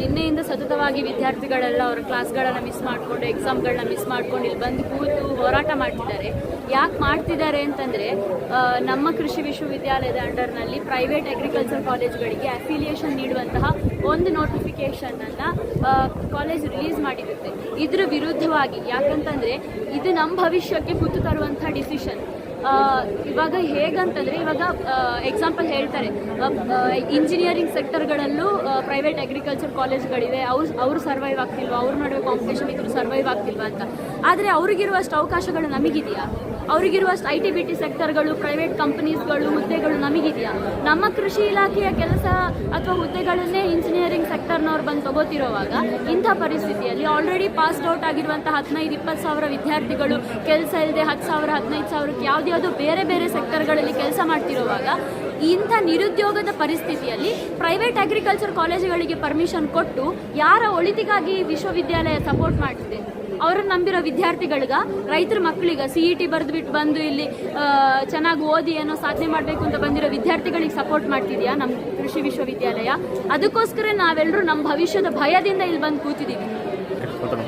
ನಿನ್ನೆಯಿಂದ ಸತತವಾಗಿ ವಿದ್ಯಾರ್ಥಿಗಳೆಲ್ಲ ಅವರ ಕ್ಲಾಸ್ಗಳನ್ನು ಮಿಸ್ ಮಾಡಿಕೊಂಡು ಎಕ್ಸಾಮ್ಗಳನ್ನ ಮಿಸ್ ಮಾಡ್ಕೊಂಡು ಇಲ್ಲಿ ಬಂದು ಕೂತು ಹೋರಾಟ ಮಾಡ್ತಿದ್ದಾರೆ. ಯಾಕೆ ಮಾಡ್ತಿದ್ದಾರೆ ಅಂತಂದರೆ ನಮ್ಮ ಕೃಷಿ ವಿಶ್ವವಿದ್ಯಾಲಯದ ಅಂಡರ್ನಲ್ಲಿ ಪ್ರೈವೇಟ್ ಅಗ್ರಿಕಲ್ಚರ್ ಕಾಲೇಜ್ಗಳಿಗೆ ಅಫಿಲಿಯೇಷನ್ ನೀಡುವಂತಹ ಒಂದು ನೋಟಿಫಿಕೇಷನನ್ನು ಕಾಲೇಜ್ ರಿಲೀಸ್ ಮಾಡಿರುತ್ತೆ. ಇದರ ವಿರುದ್ಧವಾಗಿ ಯಾಕಂತಂದರೆ, ಇದು ನಮ್ಮ ಭವಿಷ್ಯಕ್ಕೆ ಕೂತು ತರುವಂಥ ಡಿಸಿಷನ್ ಇವಾಗ ಹೇಗಂತಂದ್ರೆ ಇವಾಗ ಎಕ್ಸಾಂಪಲ್ ಹೇಳ್ತಾರೆ. ಇಂಜಿನಿಯರಿಂಗ್ ಸೆಕ್ಟರ್ಗಳಲ್ಲೂ ಪ್ರೈವೇಟ್ ಅಗ್ರಿಕಲ್ಚರ್ ಕಾಲೇಜ್ಗಳಿವೆ ಅವ್ರು, ಅವರು ಸರ್ವೈವ್ ಆಗ್ತಿಲ್ವಾ? ಅವ್ರ ನಡುವೆ ಕಾಂಪಿಟೇಷನ್ ಇದ್ರು ಸರ್ವೈವ್ ಆಗ್ತಿಲ್ವಾ ಅಂತ. ಆದರೆ ಅವ್ರಿಗಿರುವಷ್ಟು ಅವಕಾಶಗಳು ನಮಗಿದೆಯಾ? ಅವ್ರಿಗಿರುವಷ್ಟು ಐ ಟಿ ಬಿ ಟಿ ಸೆಕ್ಟರ್ಗಳು, ಪ್ರೈವೇಟ್ ಕಂಪನೀಸ್ಗಳು, ಹುದ್ದೆಗಳು ನಮಗಿದೆಯಾ? ನಮ್ಮ ಕೃಷಿ ಇಲಾಖೆಯ ಕೆಲಸ ಅಥವಾ ಹುದ್ದೆಗಳನ್ನೇ ಇಂಜಿನಿಯರಿಂಗ್ ಸೆಕ್ಟರ್ನವ್ರು ಬಂದು ತಗೋತಿರೋವಾಗ ಇಂಥ ಪರಿಸ್ಥಿತಿಯಲ್ಲಿ ಆಲ್ರೆಡಿ ಪಾಸ್ಡ್ ಔಟ್ ಆಗಿರುವಂಥ ಹದಿನೈದು, ಇಪ್ಪತ್ತು ಸಾವಿರ ವಿದ್ಯಾರ್ಥಿಗಳು, ಕೆಲಸ ಇಲ್ಲದೆ ಹತ್ತು ಸಾವಿರ, ಹದಿನೈದು ಸಾವಿರಕ್ಕೆ ಯಾವುದ್ಯಾವುದೋ ಬೇರೆ ಬೇರೆ ಸೆಕ್ಟರ್ಗಳಲ್ಲಿ ಕೆಲಸ ಮಾಡ್ತಿರುವಾಗ ಇಂಥ ನಿರುದ್ಯೋಗದ ಪರಿಸ್ಥಿತಿಯಲ್ಲಿ ಪ್ರೈವೇಟ್ ಅಗ್ರಿಕಲ್ಚರ್ ಕಾಲೇಜುಗಳಿಗೆ ಪರ್ಮಿಷನ್ ಕೊಟ್ಟು ಯಾರ ಒಳಿತಿಗಾಗಿ ವಿಶ್ವವಿದ್ಯಾಲಯ ಸಪೋರ್ಟ್ ಮಾಡ್ತಿದೆ? ಅವ್ರನ್ನ ನಂಬಿರೋ ವಿದ್ಯಾರ್ಥಿಗಳಿಗ, ರೈತರ ಮಕ್ಕಳಿಗ ಸಿ ಇ ಟಿ ಬರೆದ್ಬಿಟ್ಟು ಬಂದು ಇಲ್ಲಿ ಚೆನ್ನಾಗಿ ಓದಿ ಏನೋ ಸಾಧನೆ ಮಾಡಬೇಕು ಅಂತ ಬಂದಿರೋ ವಿದ್ಯಾರ್ಥಿಗಳಿಗೆ ಸಪೋರ್ಟ್ ಮಾಡ್ತಿದ್ಯಾ ನಮ್ಮ ಕೃಷಿ ವಿಶ್ವವಿದ್ಯಾಲಯ? ಅದಕ್ಕೋಸ್ಕರ ನಾವೆಲ್ಲರೂ ನಮ್ಮ ಭವಿಷ್ಯದ ಭಯದಿಂದ ಇಲ್ಲಿ ಬಂದು ಕೂತಿದ್ದೀವಿ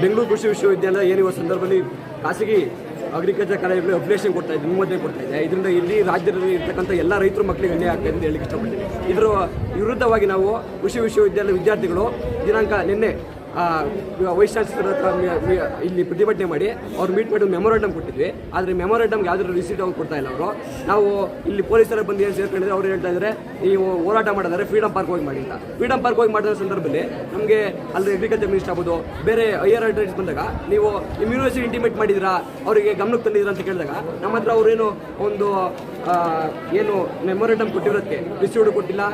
ಬೆಂಗಳೂರು ಕೃಷಿ ವಿಶ್ವವಿದ್ಯಾಲಯ ಏನು ಸಂದರ್ಭದಲ್ಲಿ ಖಾಸಗಿ ಅಗ್ರಿಕಲ್ಚರ್ ಕಾಲೇಜುಗಳು ಅಪ್ಲಿಕೇಶನ್ ಕೊಡ್ತಾ ಇದೆ ಅನುಮೋದನೆ ಕೊಡ್ತಾ ಇದೆ ಇದರಿಂದ ಇಲ್ಲಿ ರಾಜ್ಯದಲ್ಲಿ ಇರ್ತಕ್ಕಂಥ ಎಲ್ಲ ರೈತರು ಮಕ್ಕಳಿಗೆ ಅನ್ಯಾಯ ಆಗ್ತದೆ ಅಂತ ಹೇಳಿಕ್ಕೆ ಇಷ್ಟಪಡ್ತೀನಿ. ಇದರ ವಿರುದ್ಧವಾಗಿ ನಾವು ಕೃಷಿ ವಿಶ್ವವಿದ್ಯಾಲಯ ವಿದ್ಯಾರ್ಥಿಗಳು ದಿನಾಂಕ ನಿನ್ನೆ ಚಾನ್ಸಲರ್ ಹತ್ರ ಇಲ್ಲಿ ಪ್ರತಿಭಟನೆ ಮಾಡಿ ಅವ್ರು ಮೀಟ್ ಮಾಡಿ ಮೆಮೊರಾಂಡಮ್ ಕೊಟ್ಟಿದ್ವಿ. ಆದರೆ ಮೆಮೊರಾಂಡಮ್ಗೆ ಯಾವ್ದಾದ್ರು ರಿಸೀಟ್ ಅವ್ರು ಕೊಡ್ತಾ ಇಲ್ಲ ಅವರು. ನಾವು ಇಲ್ಲಿ ಪೊಲೀಸರ ಬಂದು ಏನು ಸೇರ್ಕೊಂಡಿದ್ರೆ ಅವ್ರು ಹೇಳ್ತಾ ಇದ್ದಾರೆ ನೀವು ಹೋರಾಟ ಮಾಡಿದ್ರೆ ಫ್ರೀಡಮ್ ಪಾರ್ಕ್ ಹೋಗಿ ಮಾಡಿ ಅಂತ. ಫ್ರೀಡಮ್ ಪಾರ್ಕ್ ಹೋಗಿ ಮಾಡಿದ ಸಂದರ್ಭದಲ್ಲಿ ನಮಗೆ ಅಲ್ಲಿ ಅಗ್ರಿಕಲ್ಚರ್ ಮಿನಿಸ್ಟರ್ ಆಗ್ಬೋದು, ಬೇರೆ ಹೈಯರ್ ಅಡ್ರೆಸ್ ಬಂದಾಗ ನೀವು ನಿಮ್ಮ ಇಂಟಿಮೇಟ್ ಮಾಡಿದಿರಾ ಅವರಿಗೆ ಗಮನಕ್ಕೆ ತಂದಿದ್ದೀರಾ ಅಂತ ಕೇಳಿದಾಗ ನಮ್ಮ ಹತ್ರ ಅವರೇನು ಒಂದು ಏನು ಮೆಮೊರಾಂಡಮ್ ಕೊಟ್ಟಿರೋದಕ್ಕೆ ರಿಸೀವ್ಡ್ ಕೊಟ್ಟಿಲ್ಲ.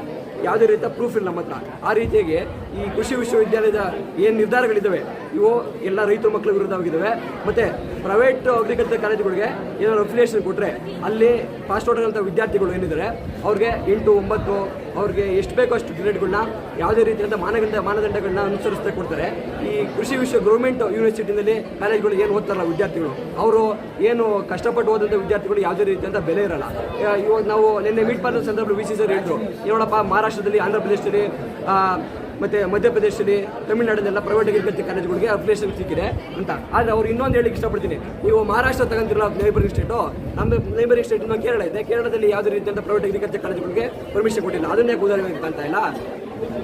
ಯಾವುದೇ ರೀತಿಯ ಪ್ರೂಫ್ ಇಲ್ಲ ನಮ್ಮ ಹತ್ರ. ಆ ರೀತಿಯಾಗಿ ಈ ಕೃಷಿ ವಿಶ್ವವಿದ್ಯಾಲಯದ ಏನು ನಿರ್ಧಾರಗಳಿದ್ದಾವೆ, ಇವು ಎಲ್ಲ ರೈತರ ಮಕ್ಕಳ ವಿರುದ್ಧವಾಗಿದ್ದಾವೆ ಮತ್ತು ಪ್ರೈವೇಟ್ ಅಗ್ರಿಕಲ್ಚರ್ ಕಾಲೇಜುಗಳಿಗೆ ಏನಾದ್ರು ಅಫಿಲಿಯೇಷನ್ ಕೊಟ್ಟರೆ ಅಲ್ಲಿ ಪಾಸ್ ಔಟ್ ಅಂತ ವಿದ್ಯಾರ್ಥಿಗಳು ಏನಿದ್ದಾರೆ ಅವ್ರಿಗೆ ಎಂಟು, ಒಂಬತ್ತು, ಅವ್ರಿಗೆ ಎಷ್ಟು ಬೇಕೋ ಅಷ್ಟು ಗ್ರೇಡ್ಗಳನ್ನ ಯಾವುದೇ ರೀತಿಯಾದ ಮಾನದಂಡ ಮಾನದಂಡಗಳನ್ನ ಅನುಸರಿಸ್ತಾ ಕೊಡ್ತಾರೆ. ಈ ಕೃಷಿ ವಿಶ್ವ ಗೌರ್ಮೆಂಟ್ ಯೂನಿವರ್ಸಿಟಿನಲ್ಲಿ ಕಾಲೇಜ್ಗಳು ಏನು ಓದ್ತಾರಲ್ಲ ವಿದ್ಯಾರ್ಥಿಗಳು, ಅವರು ಏನು ಕಷ್ಟಪಟ್ಟು ಓದಂಥ ವಿದ್ಯಾರ್ಥಿಗಳು ಯಾವುದೇ ರೀತಿಯಾದ ಬೆಲೆ ಇರಲ್ಲ. ಇವಾಗ ನಾವು ನಿನ್ನೆ ಮೀಟ್ ಮಾಡಿದ ಸಂದರ್ಭದಲ್ಲಿ ವಿ ಸಿ ಸರ್ ಹೇಳಿದ್ರು, ಏನೋಡಪ್ಪ, ಮಹಾರಾಷ್ಟ್ರದಲ್ಲಿ, ಆಂಧ್ರ ಪ್ರದೇಶದಲ್ಲಿ ಮತ್ತೆ ಮಧ್ಯಪ್ರದೇಶದಲ್ಲಿ ತಮಿಳ್ನಾಡಿನೆಲ್ಲ ಪ್ರೈವೇಟ್ ಅಗ್ರಿಕಲ್ಚರ್ ಕಾಲೇಜುಗಳಿಗೆ ಅಪ್ಲಿಕೇಶನ್ ಸಿಕ್ಕಿದೆ ಅಂತ. ಆದರೆ ಅವ್ರು ಇನ್ನೊಂದು ಹೇಳಿಕ್ಕೆ ಇಷ್ಟಪಡ್ತೀನಿ. ನೀವು ಮಹಾರಾಷ್ಟ್ರ ತಗೊಂತಿರಲ್ಲ ನೈಬರಿಂಗ್ ಸ್ಟೇಟು ನಮ್ಮ ನೈಬರಿಂಗ್ ಸ್ಟೇಟ್ ಇನ್ನೊಂದು ಕೇರಳ ಇದೆ. ಕೇರಳದಲ್ಲಿ ಯಾವುದೇ ರೀತಿಯಾದ ಪ್ರೈವೇಟ್ ಅಗ್ರಿಕಲ್ಚರ್ ಕಾಲೇಜುಗಳಿಗೆ ಪರ್ಮಿಷನ್ ಕೊಟ್ಟಿಲ್ಲ. ಅದನ್ನೇ ಉದಾಹರಣೆ ಅಂತ ಇಲ್ಲ?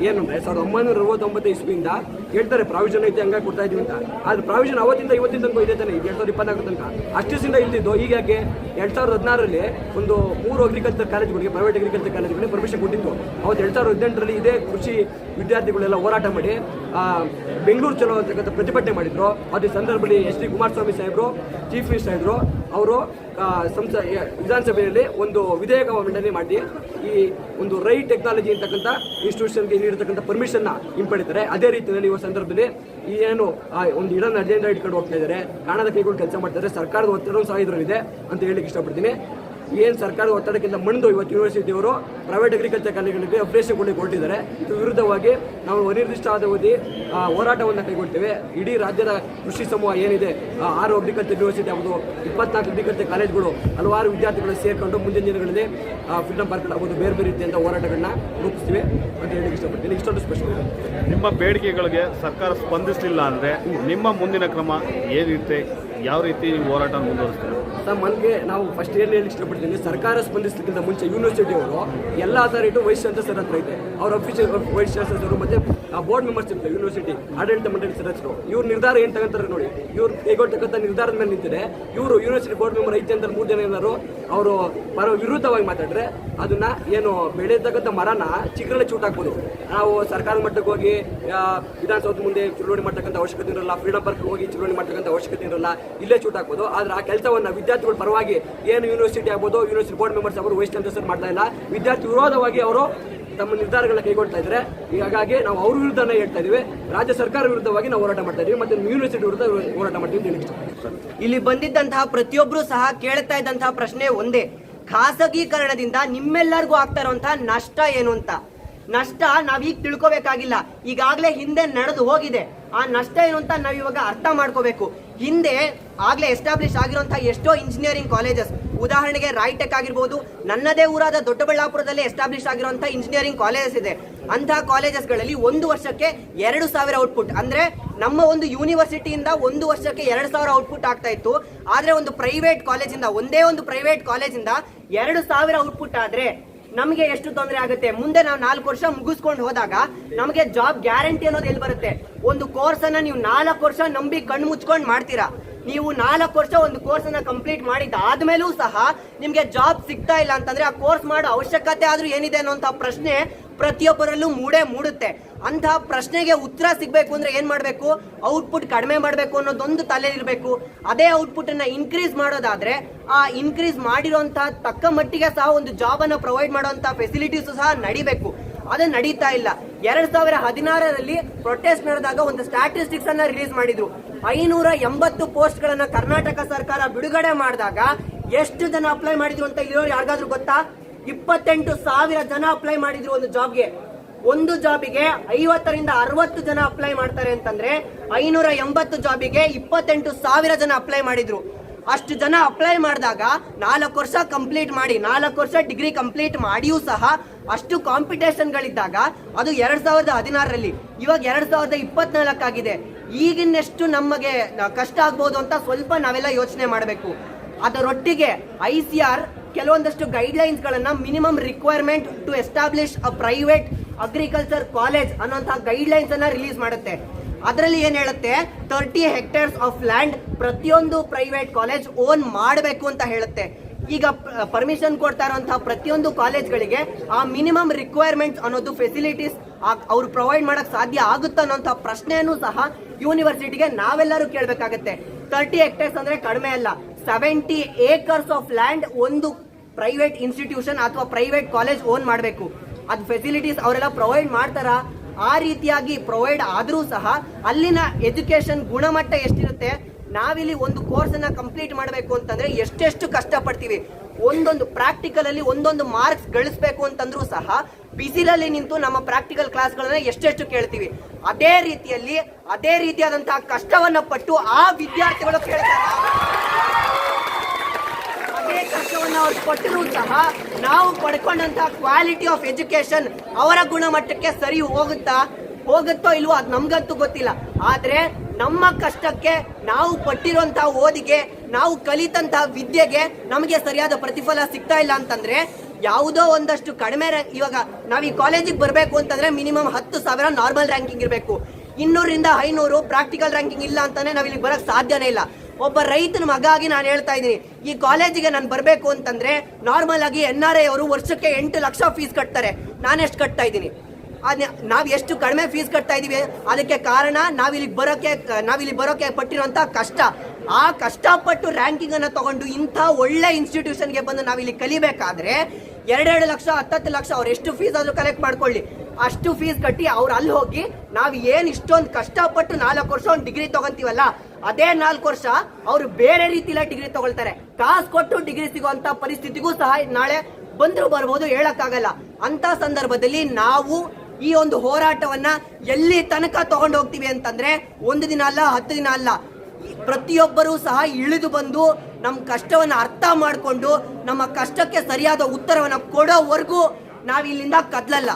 ಏನು ಅಂದರೆ ಸಾವಿರದ ಒಂಬೈನೂರ ಅರವತ್ತೊಂಬತ್ತು ಇಸ್ವಿಯಿಂದ ಹೇಳ್ತಾರೆ ಪ್ರಾವಿಷನ್ ಐತೆ, ಹಂಗಾಗಿ ಕೊಡ್ತಾ ಇದೀವಿ ಅಂತ. ಆದ್ರೆ ಪ್ರಾವಿಷನ್ ಅವತ್ತಿಂದ ಇವತ್ತಿನ ತನಕ ಇದೆ ತಾನೆ, ಎರಡು ಸಾವಿರದ ಇಪ್ಪತ್ನಾಲ್ಕು ತನಕ. ಅಷ್ಟಿಸಿಂದ ಇಲ್ದಿದ್ದು, ಈಗ ಯಾಕೆ ಎರಡು ಸಾವಿರದ ಹದಿನಾರರಲ್ಲಿ ಒಂದು ಮೂರು ಅಗ್ರಿಕಲ್ಚರ್ ಕಾಲೇಜ್ಗಳಿಗೆ ಪ್ರೈವೇಟ್ ಅಗ್ರಿಕಲ್ಚರ್ ಕಾಲೇಜುಗಳಿಗೆ ಪರ್ಮಿಷನ್ ಕೊಟ್ಟಿತ್ತು. ಅವತ್ತು ಎರಡು ಸಾವಿರದ ಹದಿನೆಂಟರಲ್ಲಿ ಇದೇ ಕೃಷಿ ವಿದ್ಯಾರ್ಥಿಗಳೆಲ್ಲ ಹೋರಾಟ ಮಾಡಿ ಬೆಂಗಳೂರು ಚಲೋ ಅಂತಕ್ಕಂಥ ಪ್ರತಿಭಟನೆ ಮಾಡಿದ್ರು. ಅದೇ ಸಂದರ್ಭದಲ್ಲಿ ಎಸ್ ಡಿ ಕುಮಾರಸ್ವಾಮಿ ಸಾಹೇಬರು ಚೀಫ್ ಮಿನಿಸ್ಟರ್ ಇದ್ರು ಅವರು ಸಂಸ ವಿಧಾನಸಭೆಯಲ್ಲಿ ಒಂದು ವಿಧೇಯಕ ಮಂಡನೆ ಮಾಡಿ ಈ ಒಂದು ರೈ ಟೆಕ್ನಾಲಜಿ ಅಂತಕ್ಕಂಥ ಇನ್ಸ್ಟಿಟ್ಯೂಷನ್ಗೆ ನೀಡಿರ್ತಕ್ಕಂಥ ಪರ್ಮಿಷನ್ನ ಹಿಂಪಡಿತಾರೆ ಅದೇ ರೀತಿಯಲ್ಲಿ ಸಂದರ್ಭದಲ್ಲಿ ಈ ಏನು ಒಂದು ಇಡನ್ ಅಜೆಂಡಾ ಇಟ್ಕೊಂಡು ಹೋಗ್ತಾ ಇದ್ದಾರೆ. ಕಾಣದ ಕೈಗೊಂಡು ಕೆಲಸ ಮಾಡ್ತಾರೆ ಸರ್ಕಾರದ ಒತ್ತಡ ಸಹ ಇದರಲ್ಲಿದೆ ಅಂತ ಹೇಳಿಕ್ಕೆ ಇಷ್ಟಪಡ್ತೀನಿ. ಏನು ಸರ್ಕಾರದ ಒತ್ತಡಕ್ಕಿಂತ ಮಣ್ಣು ಇವತ್ತು ಯೂನಿವರ್ಸಿಟಿಯವರು ಪ್ರೈವೇಟ್ ಅಗ್ರಿಕಲ್ಚರ್ ಕಾಲೇಜುಗಳಿಗೆ ಅಪ್ಲಿಕೇಶನ್ಗಳಿಗೆ ಹೊರಟಿದ್ದಾರೆ ಇದು ವಿರುದ್ಧವಾಗಿ ನಾವು ಅನಿರ್ದಿಷ್ಟ ಅವಧಿ ಹೋರಾಟವನ್ನು ಕೈಗೊಳ್ತೇವೆ. ಇಡೀ ರಾಜ್ಯದ ಕೃಷಿ ಸಮೂಹ ಏನಿದೆ ಆರು ಅಗ್ರಿಕಲ್ಚರ್ ಯೂನಿವರ್ಸಿಟಿ ಆಗ್ಬೋದು, ಇಪ್ಪತ್ನಾಲ್ಕು ಅಗ್ರಿಕಲ್ಚರ್ ಕಾಲೇಜುಗಳು ಹಲವಾರು ವಿದ್ಯಾರ್ಥಿಗಳು ಸೇರಿಕೊಂಡು ಮುಂದಿನ ದಿನಗಳಲ್ಲಿ ಫ್ರೀಡಮ್ ಪಾರ್ಕ್ ಆಗ್ಬೋದು. ಬೇರೆ ಬೇರೆ ರೀತಿಯಂಥ ಹೋರಾಟಗಳನ್ನ ರೂಪಿಸ್ತೀವಿ ಅಂತ ಹೇಳಿ ಇಷ್ಟಪಡ್ತೀನಿ. ಇಷ್ಟೊಂದು ಸ್ಪೆಷಲ್ ನಿಮ್ಮ ಬೇಡಿಕೆಗಳಿಗೆ ಸರ್ಕಾರ ಸ್ಪಂದಿಸಲಿಲ್ಲ ಅಂದರೆ ನಿಮ್ಮ ಮುಂದಿನ ಕ್ರಮ ಏನಿರುತ್ತೆ ಯಾವ ರೀತಿ ನೀವು ಹೋರಾಟ ಮುಂದುವರಿಸ್ತೀರಿ? ಮನ್ಗೆ ನಾವು ಫಸ್ಟ್ ಏನು ಹೇಳಿ ಇಷ್ಟಪಡ್ತೀನಿ. ಸರ್ಕಾರ ಸ್ಪಂದಿಸಲಿಕ್ಕಿಂತ ಮುಂಚೆ ಯೂನಿವರ್ಸಿಟಿ ಅವರು ಎಲ್ಲ ಅಥಾರಿಟಿ ವೈಸ್ ಚಾನ್ಸಲರ್ ಹತ್ರ ಇದೆ. ಅವ್ರ ಅಫಿಷಿಯಲ್ ವೈಸ್ ಚಾನ್ಸಲರ್ ಮತ್ತೆ ಬೋರ್ಡ್ ಮೆಂಬರ್ಸ್ ಇರ್ತಾರೆ ಯೂನಿವರ್ಸಿಟಿ ಆಡಳಿತ ಮಂಡಳಿ ಸದಸ್ಯರು. ಇವ್ರ ನಿರ್ಧಾರ ಏನು ತಗೊಂತಾರೆ ನೋಡಿ. ಇವ್ರು ಕೈಗೊಳ್ತಕ್ಕಂಥ ನಿರ್ಧಾರದ ಮೇಲೆ ನಿಂತಿದೆ. ಇವರು ಯೂನಿವರ್ಸಿಟಿ ಬೋರ್ಡ್ ಮೆಂಬರ್ ಐತೆ ಅಂತ ಮೂರು ಜನ ಏನಾರು ಅವರು ಪರ ವಿರುದ್ಧವಾಗಿ ಮಾತಾಡಿದ್ರೆ ಅದನ್ನ ಏನು ಬೆಳೆಯತಕ್ಕಂಥ ಮರನ ಚಿಕ್ಕರಲ್ಲೇ ಚೂಟ್ ಹಾಕ್ಬೋದು ನಾವು ಸರ್ಕಾರದ ಮಟ್ಟಕ್ಕೆ ಹೋಗಿ ವಿಧಾನಸೌಧ ಮುಂದೆ ಚುನಾವಣೆ ಮಾಡ್ತಕ್ಕಂಥ ಅವಶ್ಯಕತೆ ಇರಲ್ಲ ಫ್ರೀಡಮ್ ಪಾರ್ಕ್ ಹೋಗಿ ಚುನಾವಣೆ ಮಾಡ್ತಕ್ಕಂಥ ಅವಶ್ಯಕತೆ ಇರಲ್ಲ, ಇಲ್ಲೇ ಚೂಟ್ ಹಾಕ್ಬೋದು ಆದ್ರೆ ಆ ಕೆಲಸವನ್ನ ವಿದ್ಯಾರ್ಥಿಗಳ ಪರವಾಗಿ ಏನು ಯೂನಿವರ್ಸಿಟಿ ಆಗ್ಬೋದು ಯೂನಿವರ್ಸಿಟಿ ಬೋರ್ಡ್ ಮೆಂಬರ್ಸ್ ಅವರು ವೈಸ್ ಚಾನ್ಸಲರ್ ಮಾಡ್ತಾ ಇಲ್ಲ. ವಿದ್ಯಾರ್ಥಿ ವಿರೋಧವಾಗಿ ಅವರು ತಮ್ಮ ನಿರ್ಧಾರಗಳನ್ನ ಕೈಗೊಳ್ತಾ ಇದ್ದಾರೆ. ಹೀಗಾಗಿ ನಾವು ಅವ್ರ ವಿರುದ್ಧನೇ ಹೇಳ್ತಾ ಇದೀವಿ. ರಾಜ್ಯ ಸರ್ಕಾರ ವಿರುದ್ಧವಾಗಿ ನಾವು ಹೋರಾಟ ಮಾಡ್ತಾ ಇದೀವಿ. ಮತ್ತೆ ಯೂನಿವರ್ಸಿಟಿ ವಿರುದ್ಧ ಹೋರಾಟ ಮಾಡ್ತೀವಿ ಅಂತ ಇಲ್ಲಿ ಬಂದಿದ್ದಂತಹ ಪ್ರತಿಯೊಬ್ಬರು ಸಹ ಕೇಳ್ತಾ ಇದ್ದಂತಹ ಪ್ರಶ್ನೆ ಒಂದೇ. ಖಾಸಗೀಕರಣದಿಂದ ನಿಮ್ಮೆಲ್ಲರಿಗೂ ಆಗ್ತಾ ಇರುವಂತಹ ನಷ್ಟ ಏನು ಅಂತ? ನಷ್ಟ ನಾವೀಗ ತಿಳ್ಕೊಬೇಕಾಗಿಲ್ಲ. ಈಗಾಗಲೇ ಹಿಂದೆ ನಡೆದು ಹೋಗಿದೆ. ಆ ನಷ್ಟ ಏನು ಅಂತ ನಾವಿವಾಗ ಅರ್ಥ ಮಾಡ್ಕೋಬೇಕು. ಹಿಂದೆ ಆಗಲೇ ಎಸ್ಟಾಬ್ಲಿಷ್ ಆಗಿರುವಂತಹ ಎಷ್ಟೋ ಇಂಜಿನಿಯರಿಂಗ್ ಕಾಲೇಜಸ್ ಉದಾಹರಣೆಗೆ ರಾಯ್ಟೆಕ್ ಆಗಿರ್ಬೋದು, ನನ್ನದೇ ಊರಾದ ದೊಡ್ಡಬಳ್ಳಾಪುರದಲ್ಲಿ ಎಸ್ಟಾಬ್ಲಿಷ್ ಆಗಿರುವಂತಹ ಇಂಜಿನಿಯರಿಂಗ್ ಕಾಲೇಜಸ್ ಇದೆ. ಅಂತಹ ಕಾಲೇಜಸ್ಗಳಲ್ಲಿ ಒಂದು ವರ್ಷಕ್ಕೆ ಎರಡು ಸಾವಿರ ಔಟ್ಪುಟ್ ಅಂದ್ರೆ ನಮ್ಮ ಒಂದು ಯೂನಿವರ್ಸಿಟಿಯಿಂದ ಒಂದು ವರ್ಷಕ್ಕೆ ಎರಡು ಸಾವಿರ ಔಟ್ಪುಟ್ ಆಗ್ತಾ ಇತ್ತು. ಆದ್ರೆ ಒಂದು ಪ್ರೈವೇಟ್ ಕಾಲೇಜಿಂದ ಒಂದೇ ಒಂದು ಪ್ರೈವೇಟ್ ಕಾಲೇಜಿಂದ ಎರಡು ಸಾವಿರ ಔಟ್ಪುಟ್ ಆದ್ರೆ ನಮಗೆ ಎಷ್ಟು ತೊಂದರೆ ಆಗುತ್ತೆ? ಮುಂದೆ ನಾವು ನಾಲ್ಕು ವರ್ಷ ಮುಗಿಸ್ಕೊಂಡು ಹೋದಾಗ ನಮಗೆ ಜಾಬ್ ಗ್ಯಾರಂಟಿ ಅನ್ನೋದು ಎಲ್ಲಿ ಬರುತ್ತೆ? ಒಂದು ಕೋರ್ಸ್ ಅನ್ನ ನೀವು ನಾಲ್ಕು ವರ್ಷ ನಂಬಿ ಕಣ್ಣು ಮುಚ್ಕೊಂಡು ಮಾಡ್ತೀರಾ? ನೀವು ನಾಲ್ಕು ವರ್ಷ ಒಂದು ಕೋರ್ಸನ್ನು ಕಂಪ್ಲೀಟ್ ಮಾಡಿದ್ದಾದ್ಮೇಲೂ ಸಹ ನಿಮಗೆ ಜಾಬ್ ಸಿಗ್ತಾ ಇಲ್ಲ ಅಂತಂದ್ರೆ ಆ ಕೋರ್ಸ್ ಮಾಡೋ ಅವಶ್ಯಕತೆ ಆದ್ರೂ ಏನಿದೆ ಅನ್ನೋಂಥ ಪ್ರಶ್ನೆ ಪ್ರತಿಯೊಬ್ಬರಲ್ಲೂ ಮೂಡೇ ಮೂಡುತ್ತೆ. ಅಂತಹ ಪ್ರಶ್ನೆಗೆ ಉತ್ತರ ಸಿಗಬೇಕು ಅಂದ್ರೆ ಏನು ಮಾಡಬೇಕು? ಔಟ್ಪುಟ್ ಕಡಿಮೆ ಮಾಡಬೇಕು ಅನ್ನೋದೊಂದು ತಲೆಯಲ್ಲಿರಬೇಕು ಅದೇ ಔಟ್ಪುಟ್ ಅನ್ನ ಇನ್ಕ್ರೀಸ್ ಮಾಡೋದಾದ್ರೆ ಆ ಇನ್ಕ್ರೀಸ್ ಮಾಡಿರೋಂಥ ತಕ್ಕ ಮಟ್ಟಿಗೆ ಸಹ ಒಂದು ಜಾಬ್ ಅನ್ನ ಪ್ರೊವೈಡ್ ಮಾಡೋವಂಥ ಫೆಸಿಲಿಟೀಸ್ ಸಹ ನಡಿಬೇಕು. ಅದು ನಡೀತಾ ಇಲ್ಲ. ಎರಡ್ ಸಾವಿರ ಹದಿನಾರರಲ್ಲಿ ಪ್ರೊಟೆಸ್ಟ್ ನಡೆದಾಗ ಒಂದು ಸ್ಟಾಟಿಸ್ಟಿಕ್ಸ್ ಅನ್ನ ರಿಲೀಸ್ ಮಾಡಿದ್ರು. ಐನೂರ ಎಂಬತ್ತು ಪೋಸ್ಟ್ ಗಳನ್ನ ಕರ್ನಾಟಕ ಸರ್ಕಾರ ಬಿಡುಗಡೆ ಮಾಡಿದಾಗ ಎಷ್ಟು ಜನ ಅಪ್ಲೈ ಮಾಡಿದ್ರು ಅಂತ ಇರೋರು ಯಾರಿಗಾದ್ರೂ ಗೊತ್ತಾ? ಇಪ್ಪತ್ತೆಂಟು ಸಾವಿರ ಜನ ಅಪ್ಲೈ ಮಾಡಿದ್ರು ಒಂದು ಜಾಬ್ಗೆ ಒಂದು ಜಾಬಿಗೆ ಐವತ್ತರಿಂದ ಅರವತ್ತು ಜನ ಅಪ್ಲೈ ಮಾಡ್ತಾರೆ ಅಂತಂದ್ರೆ ಐನೂರ ಎಂಬತ್ತು ಜಾಬಿಗೆ ಇಪ್ಪತ್ತೆಂಟು ಸಾವಿರ ಜನ ಅಪ್ಲೈ ಮಾಡಿದ್ರು. ಅಷ್ಟು ಜನ ಅಪ್ಲೈ ಮಾಡಿದಾಗ ನಾಲ್ಕು ವರ್ಷ ಕಂಪ್ಲೀಟ್ ಮಾಡಿ, ನಾಲ್ಕು ವರ್ಷ ಡಿಗ್ರಿ ಕಂಪ್ಲೀಟ್ ಮಾಡಿಯೂ ಸಹ ಅಷ್ಟು ಕಾಂಪಿಟೇಷನ್ಗಳಿದ್ದಾಗ ಅದು ಎರಡು ಸಾವಿರದ ಹದಿನಾರರಲ್ಲಿ, ಇವಾಗ ಎರಡು ಸಾವಿರದ ಇಪ್ಪತ್ನಾಲ್ಕಾಗಿದೆ. ಈಗಿನಷ್ಟು ನಮಗೆ ಕಷ್ಟ ಆಗ್ಬೋದು ಅಂತ ಸ್ವಲ್ಪ ನಾವೆಲ್ಲ ಯೋಚನೆ ಮಾಡಬೇಕು. ಅದರೊಟ್ಟಿಗೆ ಐ ಸಿ ಆರ್ ಕೆಲವೊಂದಷ್ಟು ಗೈಡ್ಲೈನ್ಸ್ಗಳನ್ನು minimum requirement to establish a private agriculture college ಅನ್ನೋಂತಹ ಗೈಡ್ಲೈನ್ಸನ್ನು ರಿಲೀಸ್ ಮಾಡುತ್ತೆ. ಅದರಲ್ಲಿ ಏನು ಹೇಳುತ್ತೆ? ತರ್ಟಿ ಹೆಕ್ಟೇರ್ಸ್ ಆಫ್ ಲ್ಯಾಂಡ್ ಪ್ರತಿಯೊಂದು ಪ್ರೈವೇಟ್ ಕಾಲೇಜ್ ಓನ್ ಮಾಡಬೇಕು ಅಂತ ಹೇಳುತ್ತೆ. ಈಗ ಪರ್ಮಿಷನ್ ಕೊಡ್ತಾ ಇರುವಂತಹ ಪ್ರತಿಯೊಂದು ಕಾಲೇಜ್ಗಳಿಗೆ ಆ ಮಿನಿಮಮ್ ರಿಕ್ವೈರ್ಮೆಂಟ್ಸ್ ಅನ್ನೋದು ಫೆಸಿಲಿಟೀಸ್ ಅವ್ರು ಪ್ರೊವೈಡ್ ಮಾಡಕ್ ಸಾಧ್ಯ ಆಗುತ್ತೆ ಅನ್ನೋಂಥ ಪ್ರಶ್ನೆಯನ್ನು ಸಹ ಯೂನಿವರ್ಸಿಟಿಗೆ ನಾವೆಲ್ಲರೂ ಕೇಳಬೇಕಾಗತ್ತೆ. ತರ್ಟಿ ಹೆಕ್ಟೇರ್ಸ್ ಅಂದ್ರೆ ಕಡಿಮೆ ಅಲ್ಲ. ಸೆವೆಂಟಿ ಏಕರ್ಸ್ ಆಫ್ ಲ್ಯಾಂಡ್ ಒಂದು ಪ್ರೈವೇಟ್ ಇನ್ಸ್ಟಿಟ್ಯೂಷನ್ ಅಥವಾ ಪ್ರೈವೇಟ್ ಕಾಲೇಜ್ ಓನ್ ಮಾಡಬೇಕು. ಅದು ಫೆಸಿಲಿಟೀಸ್ ಅವರೆಲ್ಲ ಪ್ರೊವೈಡ್ ಮಾಡ್ತಾರಾ? ಆ ರೀತಿಯಾಗಿ ಪ್ರೊವೈಡ್ ಆದರೂ ಸಹ ಅಲ್ಲಿನ ಎಜುಕೇಶನ್ ಗುಣಮಟ್ಟ ಎಷ್ಟಿರುತ್ತೆ? ನಾವಿಲ್ಲಿ ಒಂದು ಕೋರ್ಸ್ ಅನ್ನ ಕಂಪ್ಲೀಟ್ ಮಾಡಬೇಕು ಅಂತಂದ್ರೆ ಎಷ್ಟೆಷ್ಟು ಕಷ್ಟಪಡ್ತೀವಿ. ಒಂದೊಂದು ಪ್ರಾಕ್ಟಿಕಲ್ ಅಲ್ಲಿ ಒಂದೊಂದು ಮಾರ್ಕ್ಸ್ ಗಳಿಸಬೇಕು ಅಂತಂದ್ರೂ ಸಹ ಬಿಸಿಲಲ್ಲಿ ನಿಂತು ನಮ್ಮ ಪ್ರಾಕ್ಟಿಕಲ್ ಕ್ಲಾಸ್ಗಳನ್ನ ಎಷ್ಟೆಷ್ಟು ಕೇಳ್ತೀವಿ. ಅದೇ ರೀತಿಯಲ್ಲಿ, ಅದೇ ರೀತಿಯಾದಂತಹ ಕಷ್ಟವನ್ನ ಪಟ್ಟು ಆ ವಿದ್ಯಾರ್ಥಿಗಳು ಕೇಳ್ತಾರೆ. ಅದೇ ಕಷ್ಟವನ್ನು ಅವ್ರು ಪಟ್ಟರೂ ಸಹ ನಾವು ಪಡ್ಕೊಂಡಂತಹ ಕ್ವಾಲಿಟಿ ಆಫ್ ಎಜುಕೇಶನ್ ಅವರ ಗುಣಮಟ್ಟಕ್ಕೆ ಸರಿ ಹೋಗುತ್ತಾ, ಹೋಗುತ್ತೋ ಇಲ್ವೋ ಅದು ನಮ್ಗಂತೂ ಗೊತ್ತಿಲ್ಲ. ಆದ್ರೆ ನಮ್ಮ ಕಷ್ಟಕ್ಕೆ ನಾವು ಪಟ್ಟಿರುವಂತಹ ಓದಿಗೆ, ನಾವು ಕಲಿತಂತಹ ವಿದ್ಯೆಗೆ ನಮಗೆ ಸರಿಯಾದ ಪ್ರತಿಫಲ ಸಿಗ್ತಾ ಇಲ್ಲ ಅಂತಂದ್ರೆ ಯಾವುದೋ ಒಂದಷ್ಟು ಕಡಿಮೆ ರ್ಯಾಂಕ್ ಇವಾಗ ನಾವು ಈ ಕಾಲೇಜಿಗೆ ಬರಬೇಕು ಅಂತಂದ್ರೆ ಮಿನಿಮಮ್ ಹತ್ತು ಸಾವಿರ ನಾರ್ಮಲ್ ರ್ಯಾಂಕಿಂಗ್ ಇರಬೇಕು. ಇನ್ನೂರಿಂದ ಐನೂರು ಪ್ರಾಕ್ಟಿಕಲ್ ರ್ಯಾಂಕಿಂಗ್ ಇಲ್ಲ ಅಂತಾನೆ ನಾವು ಇಲ್ಲಿ ಬರಕ್ ಸಾಧ್ಯನೇ ಇಲ್ಲ. ಒಬ್ಬ ರೈತನ ಮಗ ಆಗಿ ನಾನು ಹೇಳ್ತಾ ಇದ್ದೀನಿ, ಈ ಕಾಲೇಜಿಗೆ ನಾನು ಬರಬೇಕು ಅಂತಂದ್ರೆ ನಾರ್ಮಲ್ ಆಗಿ ಎನ್ ಆರ್ ಐ ಅವರು ವರ್ಷಕ್ಕೆ ಎಂಟು ಲಕ್ಷ ಫೀಸ್ ಕಟ್ತಾರೆ. ನಾನು ಎಷ್ಟು ಕಟ್ತಾ ಇದ್ದೀನಿ? ನಾವು ಎಷ್ಟು ಕಡಿಮೆ ಫೀಸ್ ಕಟ್ತಾ ಇದೀವಿ, ಅದಕ್ಕೆ ಕಾರಣ ನಾವಿಲ್ಲಿ ಬರೋಕ್ಕೆ ನಾವಿಲ್ಲಿ ಬರೋಕ್ಕೆ ಪಟ್ಟಿರುವಂತ ಕಷ್ಟ. ಆ ಕಷ್ಟಪಟ್ಟು ರ್ಯಾಂಕಿಂಗ್ ಅನ್ನ ತಗೊಂಡು ಇಂಥ ಒಳ್ಳೆ ಇನ್ಸ್ಟಿಟ್ಯೂಷನ್ಗೆ ಬಂದು ನಾವಿಲ್ಲಿ ಕಲಿಬೇಕಾದ್ರೆ ಎರಡೆರಡು ಲಕ್ಷ, ಹತ್ತತ್ತು ಲಕ್ಷ ಅವ್ರು ಎಷ್ಟು ಫೀಸ್ ಆದ್ರೂ ಕಲೆಕ್ಟ್ ಮಾಡ್ಕೊಳ್ಳಿ. ಅಷ್ಟು ಫೀಸ್ ಕಟ್ಟಿ ಅವ್ರು ಅಲ್ಲಿ ಹೋಗಿ ನಾವು ಏನು ಇಷ್ಟೊಂದು ಕಷ್ಟಪಟ್ಟು ನಾಲ್ಕು ವರ್ಷ ಒಂದು ಡಿಗ್ರಿ ತಗೊಂತೀವಲ್ಲ, ಅದೇ ನಾಲ್ಕು ವರ್ಷ ಅವರು ಬೇರೆ ರೀತಿಲ ಡಿಗ್ರಿ ತಗೊಳ್ತಾರೆ. ಕಾಸು ಕೊಟ್ಟು ಡಿಗ್ರಿ ಸಿಗುವಂಥ ಪರಿಸ್ಥಿತಿಗೂ ಸಹ ನಾಳೆ ಬಂದ್ರು ಬರ್ಬೋದು ಹೇಳೋಕ್ಕಾಗಲ್ಲ. ಅಂತ ಸಂದರ್ಭದಲ್ಲಿ ನಾವು ಈ ಒಂದು ಹೋರಾಟವನ್ನ ಎಲ್ಲಿ ತನಕ ತಗೊಂಡು ಹೋಗ್ತೀವಿ ಅಂತಂದ್ರೆ ಒಂದು ದಿನ ಅಲ್ಲ, ಹತ್ತು ದಿನ ಅಲ್ಲ. ಪ್ರತಿಯೊಬ್ಬರೂ ಸಹ ಇಳಿದು ಬಂದು ನಮ್ಮ ಕಷ್ಟವನ್ನ ಅರ್ಥ ಮಾಡಿಕೊಂಡು ನಮ್ಮ ಕಷ್ಟಕ್ಕೆ ಸರಿಯಾದ ಉತ್ತರವನ್ನ ಕೊಡೋವರೆಗೂ ನಾವು ಇಲ್ಲಿಂದ ಕದ್ಲಲ್ಲ.